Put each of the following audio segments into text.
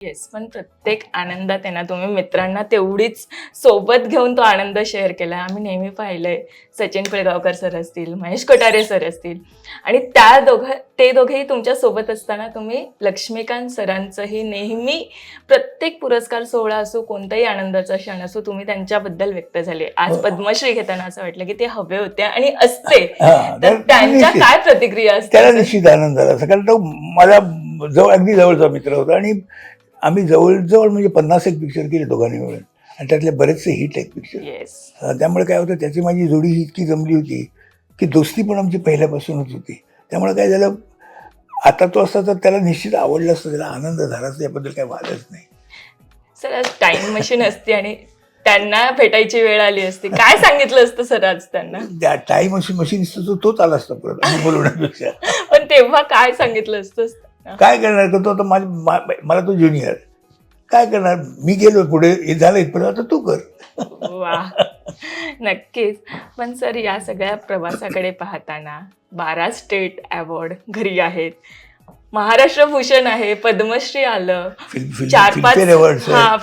Yes पण प्रत्येक आनंदात आहे ना तुम्ही मित्रांना तेवढीच सोबत घेऊन तो आनंद शेअर केला आम्ही नेहमी पाहिलंय सचिन पिळगावकर सर असतील महेश कोठारे सर असतील. आणि त्या दोघं ते दोघेही तुमच्यासोबत असताना तुम्ही लक्ष्मीकांत सरांचंही नेहमी प्रत्येक पुरस्कार सोहळा असो कोणताही आनंदाचा क्षण असो तुम्ही त्यांच्याबद्दल व्यक्त झाले. आज हो. पद्मश्री घेताना असं वाटलं की ते हवे होते आणि असते. तर त्यांच्या. काय प्रतिक्रिया त्याला असतात निश्चित आनंद झाला कारण तो माझा जवळ अगदी जवळचा मित्र होता आणि आम्ही जवळजवळ म्हणजे पन्नास एक पिक्चर केले दोघांनी मिळून. आणि त्यातले बरेचसे हिट आहेत पिक्चर येस त्यामुळे काय होतं त्याची माझी जोडी इतकी जमली होती की दोस्ती पण आमची पहिल्यापासूनच होती. त्यामुळे काय झालं आता तो असता तर त्याला निश्चित आवडलं असतं त्याला आनंद झाला असता याबद्दल काही वादच नाही. सर आज टाइम मशीन असते आणि त्यांना भेटायची वेळ आली असती. काय सांगितलं असतं सर आज त्यांना? त्या टाईम मशीन मशीन तो तोच आला असता परत बोलवण्यापेक्षा. पण तेव्हा काय सांगितलं असतं? काय करणार? का तो आता माझ मला तो ज्युनियर काय करणार? मी गेलो पुढे हे झालं इथपर्यंत आता तू कर. वा. नक्कीच. पण सर या सगळ्या प्रवासाकडे पाहताना बारा स्टेट अवॉर्ड घरी आहेत. महाराष्ट्र भूषण आहे पद्मश्री आलं. चार पाच- हा,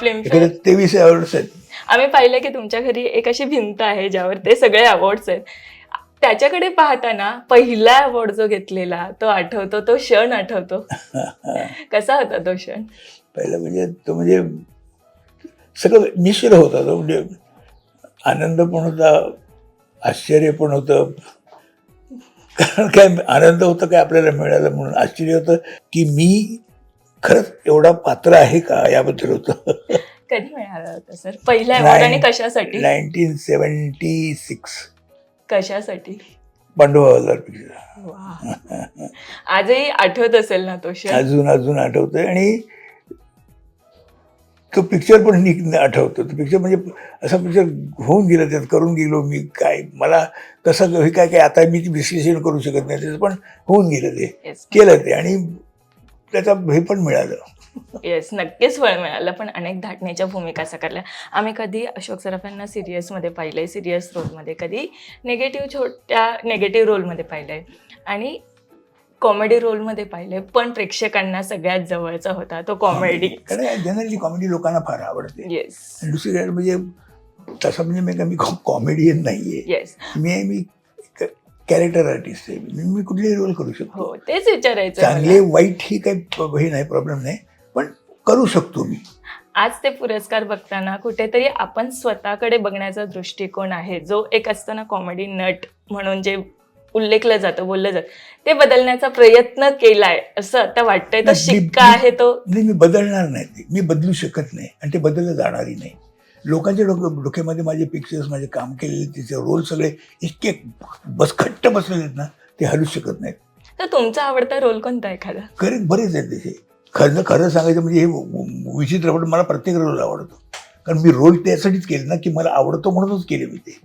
तेवीस अवॉर्ड्स आहेत. आम्ही पाहिलं की तुमच्या घरी एक अशी भिंत आहे ज्यावर ते सगळे अवॉर्ड्स आहेत. त्याच्याकडे पाहताना पहिला अवॉर्ड जो घेतलेला तो आठवतो तो क्षण आठवतो. कसा होता तो क्षण? पहिलं म्हणजे तो म्हणजे सगळं मिश्र होता तो. म्हणजे आनंद पण होता आश्चर्य पण होतं. कारण काय आनंद होता काय आपल्याला मिळालं म्हणून आश्चर्य होतं की मी खरंच एवढा पात्र आहे का याबद्दल होतं. कधी मिळाला होता सर? पहिला अवॉर्ड आणि कशासाठी? Nineteen seventy six. कशासाठी? हवालदार पिक्चर. आजही आठवत असेल ना तो क्षण? अजून अजून आठवतोय आणि तो पिक्चर पण नीट आठवतो. तो पिक्चर म्हणजे असा पिक्चर होऊन गेला त्यात करून गेलो मी काय मला कसं हे काय काय आता मी विश्लेषण करू शकत नाही त्याचं पण होऊन गेलं ते. केलं ते आणि त्याचा हे पण मिळालं. येस नक्कीच फळ मिळालं पण अनेक धाटणीच्या भूमिका साकारल्या. आम्ही कधी अशोक सराफ यांना सिरियसमध्ये पाहिलंय सिरियस रोलमध्ये कधी निगेटिव्ह छोट्या निगेटिव्ह रोलमध्ये पाहिलंय. आणि कॉमेडी रोलमध्ये पाहिलंय पण प्रेक्षकांना सगळ्यात जवळचा होता तो कॉमेडी जनरली कॉमेडी लोकांना फार आवडते. येस दुसरी म्हणजे तसं म्हणजे मी मी कॉमेडियन नाही आहे येस मी आहे मी कॅरेक्टर आर्टिस्ट आहे. मी कुठलेही रोल करू शकतो. हो तेच विचारायचं. चांगले वाईट ही काही हे नाही प्रॉब्लेम नाही. पण करू शकतो मी. आज ते पुरस्कार बघताना कुठेतरी आपण स्वतःकडे बघण्याचा दृष्टिकोन आहे. जो एक असतो ना कॉमेडी नट म्हणून जे उल्लेखलं जातं बोललं जातं ते बदलण्याचा प्रयत्न केलाय असं आता वाटतंय. तो शिक्का आहे तो. नाही मी बदलणार नाही ते. मी बदलू शकत नाही आणि ते बदललं जाणारही नाही. लोकांच्या डोक डोक्यामध्ये माझे पिक्चर्स माझे काम केलेले तिचे रोल सगळे इतके बस खट्ट बसलेले आहेत ना ते हलू शकत नाहीत. तर तुमचा आवडता रोल कोणता एखादा? खरे बरेच आहेत त्याचे खरं खरं सांगायचं म्हणजे हे विचित्र पण मला प्रत्येक रोल आवडतो. कारण मी रोल त्यासाठीच केले ना की मला आवडतो म्हणूनच केले मी ते.